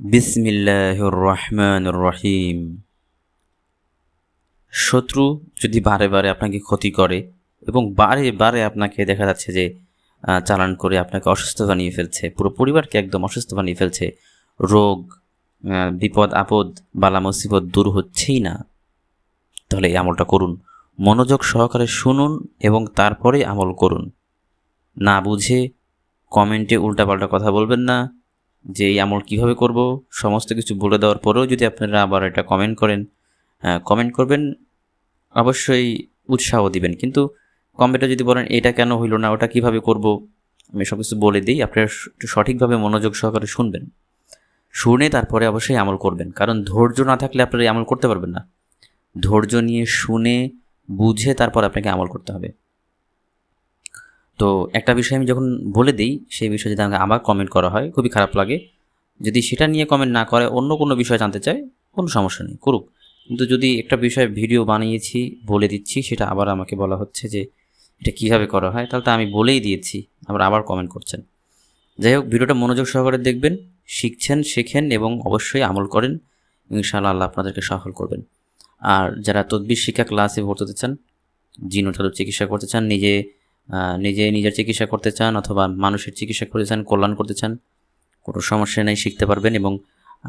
বিসমিল্লাহ রহমান রহিম শত্রু যদি বারে বারে আপনাকে ক্ষতি করে এবং বারে বারে আপনাকে দেখা যাচ্ছে যে চালান করে আপনাকে অসুস্থ বানিয়ে ফেলছে, পুরো পরিবারকে একদম অসুস্থ বানিয়ে ফেলছে, রোগ বিপদ, আপদ, বালা, মুসিবত দূর হচ্ছেই না, তাহলে এই আমলটা করুন। মনোযোগ সহকারে শুনুন এবং তারপরে আমল করুন। না বুঝে কমেন্টে উল্টাপাল্টা কথা বলবেন না যে এই আমল কীভাবে করব, সমস্ত কিছু বলে দেওয়ার পরেও যদি আপনারা আবার এটা কমেন্ট করেন কমেন্ট করবেন, অবশ্যই উৎসাহ দিবেন। কিন্তু কমেন্টে যদি বলেন, এটা কেন হইল না? ওটা কীভাবে করব? আমি সব কিছু বলে দিই, আপনারা সঠিকভাবে মনোযোগ সহকারে শুনবেন। শুনে তারপরে অবশ্যই আমল করবেন। কারণ ধৈর্য না থাকলে আপনারা আমল করতে পারবেন না। ধৈর্য নিয়ে শুনে, বুঝে তারপর আপনাকে আমল করতে হবে। তো একটা বিষয় আমি যখন বলে দিই, সেই বিষয়ে যদি আমাকে আবার কমেন্ট করা হয়, খুবই খারাপ লাগে। যদি সেটা নিয়ে কমেন্ট না করে, অন্য কোনো বিষয় জানতে চায়, কোনো সমস্যা নেই, করুক। কিন্তু যদি একটা বিষয়ে ভিডিও বানিয়েছি, বলে দিচ্ছি, সেটা আবার আমাকে বলা হচ্ছে যে, এটা কীভাবে করা হয়, তাহলে তো আমি বলেই দিয়েছি, আবার আবার কমেন্ট করছেন। যাই হোক, ভিডিওটা মনোযোগ সহকারে দেখবেন, শিখছেন, শেখেন এবং অবশ্যই আমল করেন, ইনশাআল্লাহ আল্লাহ আপনাদেরকে সফল করবেন। আর যারা তদ্বির শিক্ষা ক্লাসে ভর্তি হতে চান জিনোটালুর চিকিৎসা করতে চান, নিজে নিজে নিজের চিকিৎসা করতে চান অথবা মানুষের চিকিৎসা করতে চান, কল্যাণ করতে চান, কোনো সমস্যা নেই, শিখতে পারবেন এবং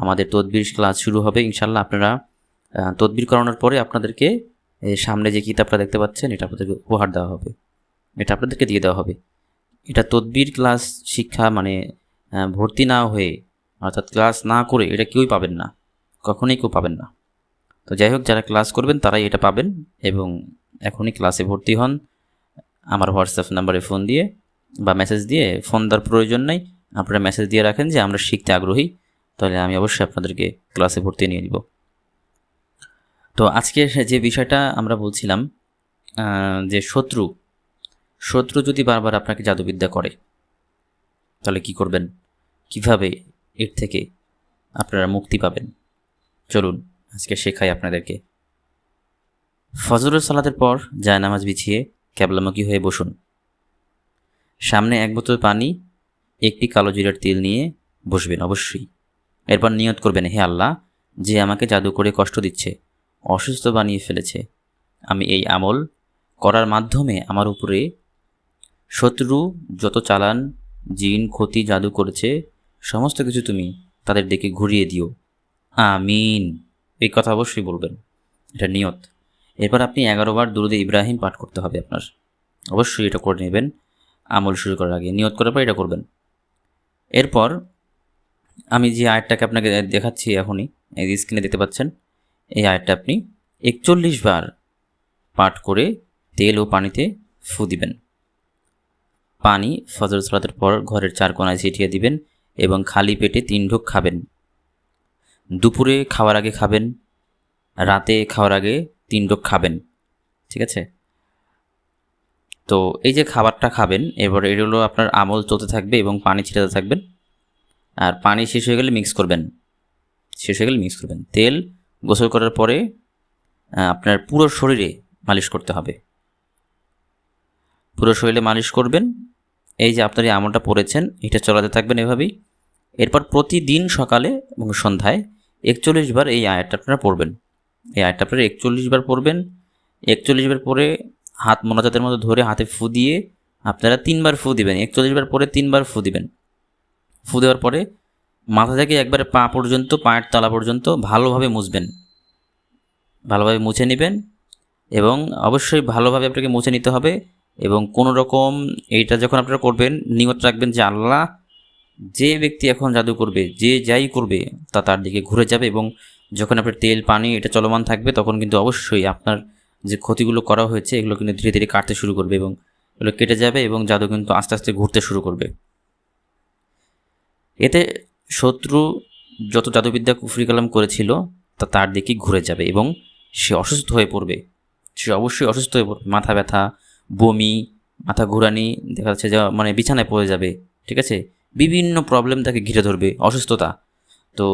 আমাদের তদবির ক্লাস শুরু হবে ইনশাল্লাহ আপনারা তদবির করানোর পরে আপনাদেরকে সামনে যে কিতাবটা দেখতে পাচ্ছেন, এটা আপনাদেরকে উপহার দেওয়া হবে। এটা আপনাদেরকে দিয়ে দেওয়া হবে। এটা তদবির ক্লাস শিক্ষা মানে ভর্তি না হয়ে, অর্থাৎ ক্লাস না করে এটা কেউই পাবেন না। কখনোই কেউ পাবেন না। তো যাই হোক, যারা ক্লাস করবেন তারাই এটা পাবেন এবং এখনই ক্লাসে ভর্তি হন। আমার হোয়াটসঅ্যাপ নাম্বারে ফোন দিয়ে বা মেসেজ দিয়ে ফোন দেওয়ার প্রয়োজন নেই। আপনারা মেসেজ দিয়ে রাখেন যে আমরা শিখতে আগ্রহী, তাহলে আমি অবশ্যই আপনাদেরকে ক্লাসে ভর্তি নিয়ে নিব। তো আজকে যে বিষয়টা আমরা বলছিলাম যে শত্রু শত্রু যদি বারবার আপনাকে জাদুবিদ্যা করে, তাহলে কি করবেন? কীভাবে এর থেকে আপনারা মুক্তি পাবেন? চলুন, আজকে শেখাই আপনাদেরকে। ফজরের সালাতের পর জায়নামাজ বিছিয়ে ক্যাবলামুখী হয়ে বসুন। সামনে এক বোতল পানি, একটি কালো জিরার তেল নিয়ে বসবেন অবশ্যই। এরপর নিয়ত করবেন, হে আল্লাহ, যে আমাকে জাদু করে কষ্ট দিচ্ছে, অসুস্থ বানিয়ে ফেলেছে, আমি এই আমল করার মাধ্যমে আমার উপরে শত্রু যত চালান, জিন, ক্ষতি, জাদু করেছে, সমস্ত কিছু তুমি তাদের দিকে ঘুরিয়ে দিও। আমিন। এই কথা অবশ্যই বলবেন। এটা নিয়ত। এরপর আপনি এগারো বার দুরুদে ইব্রাহিম পাঠ করতে হবে আপনার। অবশ্যই এটা করে নেবেন। আমল শুরু করার আগে নিয়ত করার পর এটা করবেন। এরপর আমি যে আয়টাকে আপনাকে দেখাচ্ছি এখনই, এই স্ক্রিনে দেখতে পাচ্ছেন, এই আয়টা আপনি একচল্লিশ বার পাঠ করে তেল ও পানিতে ফু দিবেন। পানি ফজর সালাতের পর ঘরের চার কোনায় ছিটিয়ে দিবেন এবং খালি পেটে তিন ঢোক খাবেন। দুপুরে খাওয়ার আগে খাবেন, রাতে খাওয়ার আগে তিন ঢোক খাবেন, ঠিক আছে? তো এই যে খাবারটা খাবেন, এবার এটা হলো আপনার আমল চলতে থাকবে এবং পানি ছিটাতে থাকবেন। আর পানি শেষ হয়ে গেলে মিক্স করবেন, শেষ হয়ে গেলে মিক্স করবেন। তেল গোসল করার পরে আপনার পুরো শরীরে মালিশ করতে হবে। পুরো শরীরে মালিশ করবেন, এই যে আপনার এই আমলটা পড়েছেন, এটা চলাতে থাকবেন এভাবেই। এরপর প্রতিদিন সকালে এবং সন্ধ্যায় একচল্লিশ বার এই আয়াতটা আপনারা পড়বেন। এই আয়াতটা আপনারা একচল্লিশ বার পড়বেন। একচল্লিশ বার পরে হাত মোনাজাতের মতো ধরে হাতে ফু দিয়ে আপনারা তিনবার ফু দিবেন। একচল্লিশ বার পরে তিনবার ফু দিবেন। ফু দেওয়ার পরে মাথা থেকে একবারে পা পর্যন্ত, পায়ের তলা পর্যন্ত ভালোভাবে মুছবেন। ভালোভাবে মুছে নেবেন এবং অবশ্যই ভালোভাবে আপনাকে মুছে নিতে হবে এবং কোনো রকম এইটা যখন আপনারা করবেন, নিয়ত রাখবেন যে আল্লাহ যে ব্যক্তি এখন জাদু করবে, যে যাই করবে তা তার দিকে ঘুরে যাবে এবং যখন আপনার তেল, পানি এটা চলমান থাকবে, তখন কিন্তু অবশ্যই আপনার যে ক্ষতিগুলো করা হয়েছে, এগুলো কিন্তু ধীরে ধীরে কাটতে শুরু করবে এবং এগুলো কেটে যাবে এবং জাদু কিন্তু আস্তে আস্তে ঘুরতে শুরু করবে। এতে শত্রু যত জাদুবিদ্যা কুফরি কালাম করেছিল, তা তার দিকেই ঘুরে যাবে এবং সে অসুস্থ হয়ে পড়বে। সে অবশ্যই অসুস্থ হয়ে পড়বে। মাথা ব্যথা, বমি, মাথা ঘুরানি, দেখা যাচ্ছে যে মানে বিছানায় পড়ে যাবে, ঠিক আছে? বিভিন্ন প্রবলেম তাকে ঘিরে ধরবে, অসুস্থতা। তো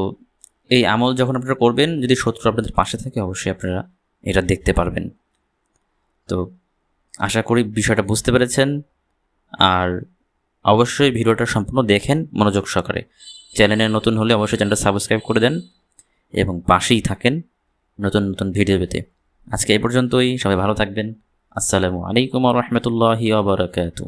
এই আমল যখন আপনারা করবেন, যদি শত্রু আপনাদের পাশে থাকে, অবশ্যই আপনারা এটা দেখতে পারবেন। তো আশা করি বিষয়টা বুঝতে পেরেছেন। আর অবশ্যই ভিডিওটা সম্পূর্ণ দেখেন মনোযোগ সহকারে। চ্যানেলে নতুন হলে অবশ্যই চ্যানেলটা সাবস্ক্রাইব করে দেন এবং পাশেই থাকেন নতুন নতুন ভিডিও পেতে। আজকে এই পর্যন্তই। সবাই ভালো থাকবেন। আসসালামু আলাইকুম রহমতুল্লাহি আবরকাতু